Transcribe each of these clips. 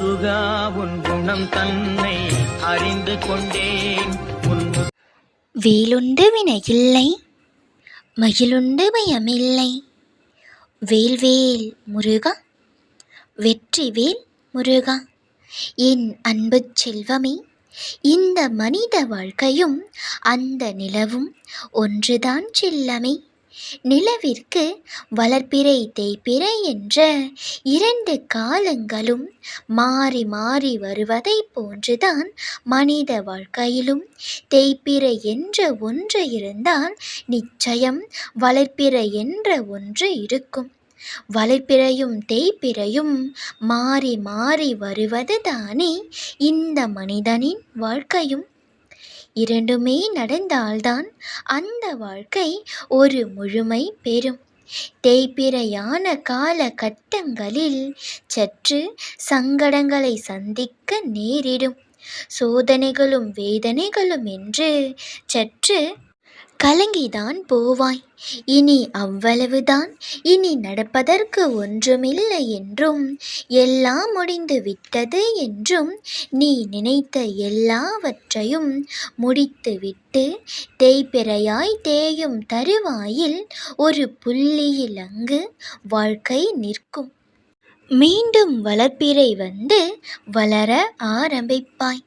முருகா உன் குணம் தன்னை அறிந்து கொண்டேன். வேலுண்டு வினையில்லை மயிலுண்டு பயமில்லை வேல்வேல் முருகா வெற்றிவேல் முருகா என் அன்புச் செல்வமே இந்த மனித வாழ்க்கையும் அந்த நிலவும் ஒன்றுதான் செல்லமே. நிலவிற்கு வளர்ப்பிறை தேய்ப்பிறை என்ற இரண்டு காலங்களும் மாறி மாறி வருவதைப் போன்றுதான் மனித வாழ்க்கையிலும் தேய்ப்பிறை என்ற ஒன்று இருந்தால் நிச்சயம் வளர்ப்பிறை என்ற ஒன்று இருக்கும். வளர்ப்பிறையும் தேய்ப்பிறையும் மாறி மாறி வருவது தானே இந்த மனிதனின் வாழ்க்கையும். இரண்டுமே நடந்தால்தான் அந்த வாழ்க்கை ஒரு முழுமை பெறும். தேய்பிறையான காலகட்டங்களில் சற்று சங்கடங்களை சந்திக்க நேரிடும். சோதனைகளும் வேதனைகளும் என்று சற்று கலங்கிதான் போவாய். இனி அவ்வளவுதான். இனி நடப்பதற்கு ஒன்றுமில்லை என்றும் எல்லாம் முடிந்து விட்டது என்றும் நீ நினைத்த எல்லாவற்றையும் முடித்துவிட்டு தேய்பிறையாய் தேயும் தருவாயில் ஒரு புள்ளியில் அங்கு வாழ்க்கை நிற்கும். மீண்டும் வளர்ப்பிறை வந்து வளர ஆரம்பிப்பாய்.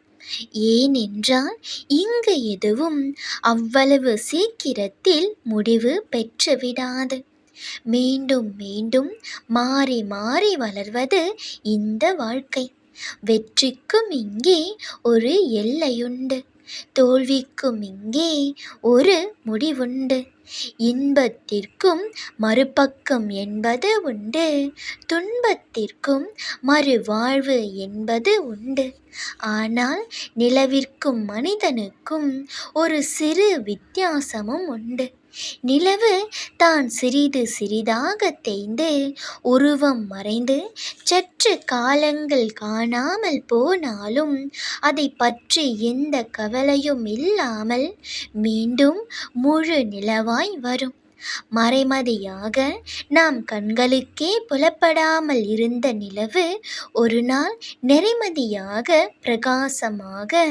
ஏனென்றால் இங்கு எதுவும் அவ்வளவு சீக்கிரத்தில் முடிவு பெற்றுவிடாது. மீண்டும் மீண்டும் மாறி மாறி வளர்வது இந்த வாழ்க்கை. வெற்றிக்கும் இங்கே ஒரு எல்லையுண்டு. தோல்விக்கும் இங்கே ஒரு முடிவுண்டு. இன்பத்திற்கும் மறுபக்கம் என்பது உண்டு. துன்பத்திற்கும் மறுவாழ்வு என்பது உண்டு. ஆனால் நிலவிற்கும் மனிதனுக்கும் ஒரு சிறு வித்தியாசமும் உண்டு. நிலவு தான் சிறிது சிறிதாக தேய்ந்து உருவம் மறைந்து சற்று காலங்கள் காணாமல் போனாலும் அதை பற்றி எந்த கவலையும் இல்லாமல் மீண்டும் முழு நிலவாய் வரும். மறைமதியாக நாம் கண்களுக்கே புலப்படாமல் இருந்த நிலவு ஒரு நாள் நிறைமதியாக பிரகாசமாக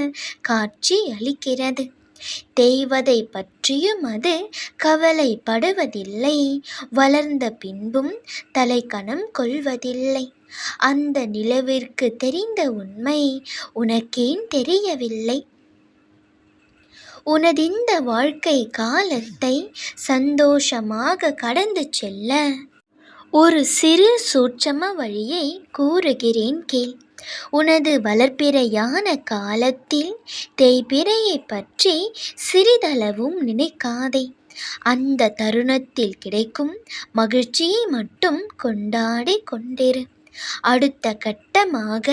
காட்சி அளிக்கிறது. தேய்வதை பற்றியும் அது கவலைப்படுவதில்லை. வளர்ந்த பின்பும் தலைக்கணம் கொள்வதில்லை. அந்த நிலவிற்கு தெரிந்த உண்மை உனக்கேன் தெரியவில்லை. உனதிந்த வாழ்க்கை காலத்தை சந்தோஷமாக கடந்து செல்ல ஒரு சிறு சூட்சம வழியை கூறுகிறேன் கேள். உனது வளர்ப்பிறையான காலத்தில் தேய்பிறையை பற்றி சிறிதளவும் நினைக்காதே. அந்த தருணத்தில் கிடைக்கும் மகிழ்ச்சியை மட்டும் கொண்டாடி கொண்டிரு. அடுத்த கட்டமாக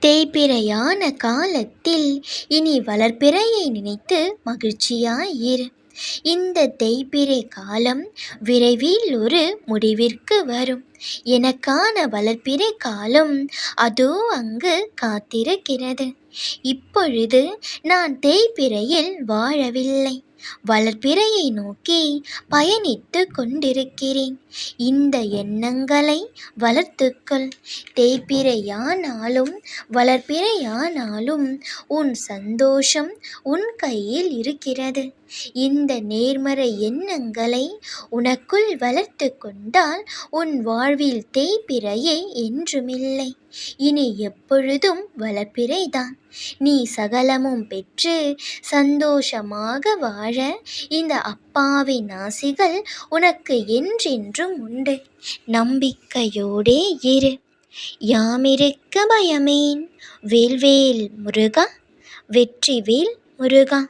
தேய்பிறையான காலத்தில் இனி வளர்ப்பிறையை நினைத்து மகிழ்ச்சியாயிரு இந்த தேய்பிறை காலம் விரைவில் ஒரு முடிவிற்கு வரும். எனக்கான வளர்ப்பிறை காலம் அதோ அங்கு காத்திருக்கிறது. இப்பொழுது நான் தேய்பிறையில் வாழவில்லை. வளர்ப்பிறையை நோக்கி பயணித்து கொண்டிருக்கிறேன். இந்த எண்ணங்களை வளர்த்துக்கொள். தேய்பிறையானாலும் வளர்ப்பிறையானாலும் உன் சந்தோஷம் உன் கையில் இருக்கிறது. இந்த நேர்மறை எண்ணங்களை உனக்குள் வளர்த்து கொண்டால் உன் வாழ்வில் தேய்பிறையே என்றுமில்லை. இனி எப்பொழுதும் வளர்ப்பிறைதான் நீ சகலமும் பெற்று சந்தோஷமாக வாழ இந்த அப்பாவின் ஆசிகள் உனக்கு என்றென்றும் உண்டு. நம்பிக்கையோடே இரு. யாமிருக்க பயமேன். வேல்வேல் முருகா வெற்றிவேல் முருகா.